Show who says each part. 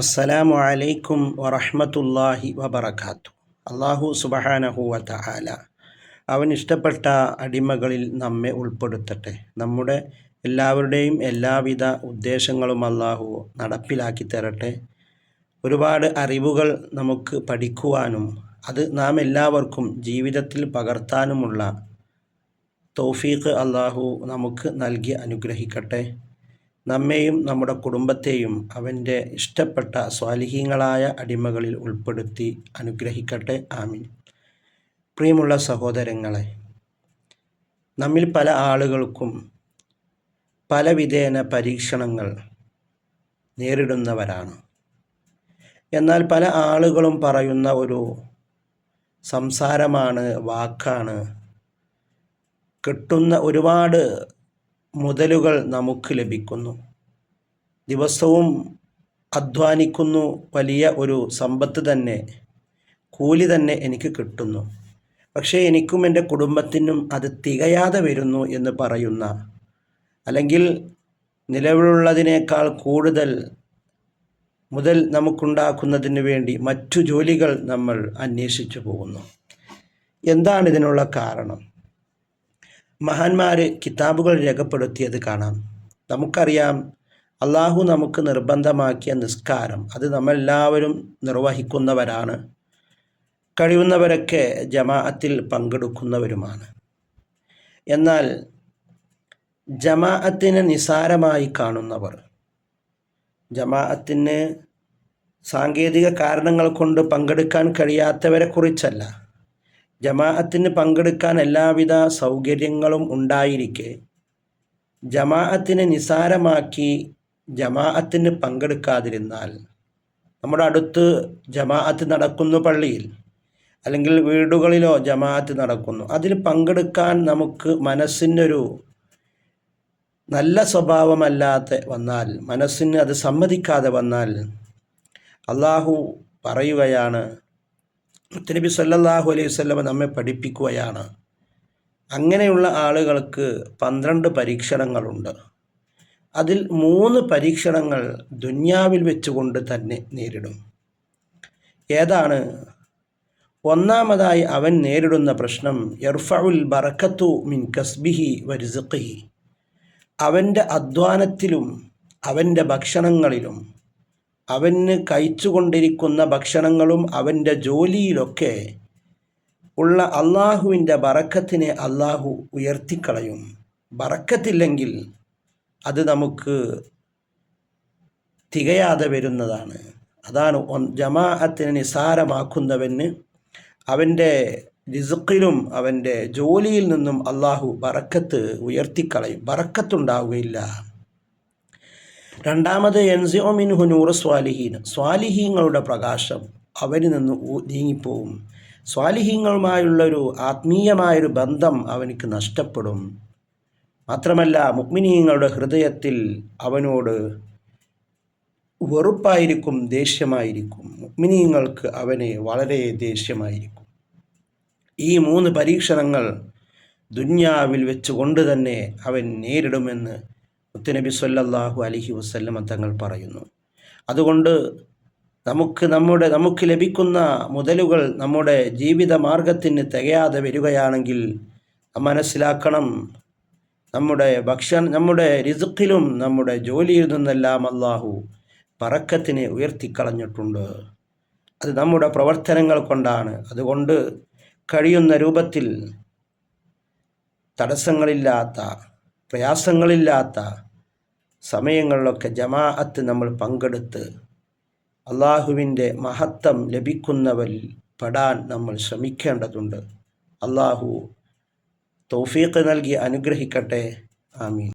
Speaker 1: അസ്സലാമു അലൈക്കും വറഹമത്തല്ലാഹി വബർക്കാത്തു അള്ളാഹു സുബഹാനഹുവ ആല അവൻ ഇഷ്ടപ്പെട്ട അടിമകളിൽ നമ്മെ ഉൾപ്പെടുത്തട്ടെ. നമ്മുടെ എല്ലാവരുടെയും എല്ലാവിധ ഉദ്ദേശങ്ങളും അള്ളാഹു നടപ്പിലാക്കി തരട്ടെ. ഒരുപാട് അറിവുകൾ നമുക്ക് പഠിക്കുവാനും അത് നാം എല്ലാവർക്കും ജീവിതത്തിൽ പകർത്താനുമുള്ള തൗഫീഖ് അള്ളാഹു നമുക്ക് നൽകി അനുഗ്രഹിക്കട്ടെ. നമ്മെയും നമ്മുടെ കുടുംബത്തെയും അവന്റെ ഇഷ്ടപ്പെട്ട സ്വാലിഹീങ്ങളായ അടിമകളിൽ ഉൾപ്പെടുത്തി അനുഗ്രഹിക്കട്ടെ. ആമീൻ. പ്രിയമുള്ള സഹോദരങ്ങളെ നമ്മിൽ പല ആളുകൾക്കും പല വിധേന പരീക്ഷണങ്ങൾ നേരിടുന്നവരാണ്. എന്നാൽ പല ആളുകളും പറയുന്ന ഒരു സംസാരമാണ് വാക്കാണ്. കിട്ടുന്ന ഒരുപാട് മുതലുകൾ നമുക്ക് ലഭിക്കുന്നു. ദിവസവും അധ്വാനിക്കുന്നു. വലിയ ഒരു സമ്പത്ത് തന്നെ കൂലി തന്നെ എനിക്ക് കിട്ടുന്നു. പക്ഷേ എനിക്കും എന്റെ കുടുംബത്തിനും അത് തികയാതെ വരുന്നു എന്ന് പറയുന്ന അല്ലെങ്കിൽ നിലവിലുള്ളതിനേക്കാൾ കൂടുതൽ മുതൽ നമുക്കുണ്ടാക്കുന്നതിന് വേണ്ടി മറ്റു ജോലികൾ നമ്മൾ അന്വേഷിച്ചു പോകുന്നു. എന്താണ് ഇതിനുള്ള കാരണം? മഹാന്മാർ കിതാബുകൾ രേഖപ്പെടുത്തിയത് കാണാം. നമുക്കറിയാം അള്ളാഹു നമുക്ക് നിർബന്ധമാക്കിയ നിസ്കാരം. അത് നമ്മളെല്ലാവരും നിർവഹിക്കുന്നവരാണ്. കഴിയുന്നവരൊക്കെ ജമാഅത്തിൽ പങ്കെടുക്കുന്നവരുമാണ്. എന്നാൽ ജമാഅത്തിനെ നിസാരമായി കാണുന്നവർ ജമാഅത്തിന് സാങ്കേതിക കാരണങ്ങൾ കൊണ്ട് പങ്കെടുക്കാൻ കഴിയാത്തവരെ കുറിച്ചല്ല. ജമാഅത്തിന് പങ്കെടുക്കാൻ എല്ലാവിധ സൗകര്യങ്ങളും ഉണ്ടായിരിക്കെ. ജമാഅത്തിനെ നിസാരമാക്കി ജമാഅത്തിന് പങ്കെടുക്കാതിരുന്നാൽ നമ്മുടെ അടുത്ത് ജമാഅത്ത് നടക്കുന്നു പള്ളിയിൽ അല്ലെങ്കിൽ വീടുകളിലോ ജമാഅത്ത് നടക്കുന്നു. അതിൽ പങ്കെടുക്കാൻ നമുക്ക് മനസ്സിനൊരു നല്ല സ്വഭാവമല്ലാതെ വന്നാൽ മനസ്സിന് അത് സമ്മതിക്കാതെ വന്നാൽ അള്ളാഹു പറയുകയാണ് മുത്തനബി സല്ലാഹു അലൈഹി വല്ലമ നമ്മെ പഠിപ്പിക്കുകയാണ്. അങ്ങനെയുള്ള ആളുകൾക്ക് പന്ത്രണ്ട് പരീക്ഷണങ്ങളുണ്ട്. അതിൽ മൂന്ന് പരീക്ഷണങ്ങൾ ദുന്യാവിൽ വെച്ചുകൊണ്ട് തന്നെ നേരിടും. ഏതാണ്? ഒന്നാമതായി അവൻ നേരിടുന്ന പ്രശ്നം എർഫഉൽ ബറക്കത്തു മിൻ കസ്ബിഹി വരിസഖി അവന്റെ അധ്വാനത്തിലും അവന്റെ ഭക്ഷണങ്ങളിലും അവന് കഴിച്ചുകൊണ്ടിരിക്കുന്ന ഭക്ഷണങ്ങളും അവന്റെ ജോലിയിലൊക്കെ ഉള്ള അള്ളാഹുവിന്റെ ബറക്കത്തിനെ അള്ളാഹു ഉയർത്തിക്കളയും. ബറക്കത്തില്ലെങ്കിൽ അത് നമുക്ക് തികയാതെ വരുന്നതാണ്. അതാണ് ജമാഅത്തിനെ നിസാരമാക്കുന്നവന് അവന്റെ രിസുക്കിലും അവന്റെ ജോലിയിൽ നിന്നും അള്ളാഹു ബറക്കത്ത് ഉയർത്തിക്കളയും. ബറക്കത്തുണ്ടാവുകയില്ല. രണ്ടാമത് എൻസിഒമിൻഹു നൂറ് സ്വാലിഹീൻ. സ്വാലിഹീങ്ങളുടെ പ്രകാശം അവരിൽ നിന്ന് നീങ്ങിപ്പോവും. സ്വാലിഹീങ്ങളുമായുള്ളൊരു ആത്മീയമായൊരു ബന്ധം അവനിക്ക് നഷ്ടപ്പെടും. മാത്രമല്ല മുക്മിനീങ്ങളുടെ ഹൃദയത്തിൽ അവനോട് വെറുപ്പായിരിക്കും ദേഷ്യമായിരിക്കും. മുക്മിനീങ്ങൾക്ക് അവനെ വളരെ ദേഷ്യമായിരിക്കും. ഈ മൂന്ന് പരീക്ഷണങ്ങൾ ദുന്യാവിൽ വെച്ചുകൊണ്ട് തന്നെ അവൻ നേരിടുമെന്ന് മുത്തുനബി സല്ലാഹു അലഹി വസ്ല്ലം തങ്ങൾ പറയുന്നു. അതുകൊണ്ട് നമുക്ക് നമ്മുടെ നമുക്ക് ലഭിക്കുന്ന മുതലുകൾ നമ്മുടെ ജീവിത മാർഗത്തിന് തികയാതെ വരികയാണെങ്കിൽ മനസ്സിലാക്കണം നമ്മുടെ ഭക്ഷണ നമ്മുടെ രിസുക്കിലും നമ്മുടെ ജോലിയിൽ നിന്നെല്ലാം അള്ളാഹു പറക്കത്തിനെ ഉയർത്തിക്കളഞ്ഞിട്ടുണ്ട്. അത് നമ്മുടെ പ്രവർത്തനങ്ങൾ കൊണ്ടാണ്. അതുകൊണ്ട് കഴിയുന്ന രൂപത്തിൽ തടസ്സങ്ങളില്ലാത്ത പ്രയാസങ്ങളില്ലാത്ത സമയങ്ങളിലൊക്കെ ജമാഅത്ത് നമ്മൾ പങ്കെടുത്ത് അള്ളാഹുവിന്റെ മഹത്വം ലഭിക്കുന്നവരിൽ പെടാൻ നമ്മൾ ശ്രമിക്കേണ്ടതുണ്ട്. അള്ളാഹു തൗഫീഖ് നൽകി അനുഗ്രഹിക്കട്ടെ. ആമീൻ.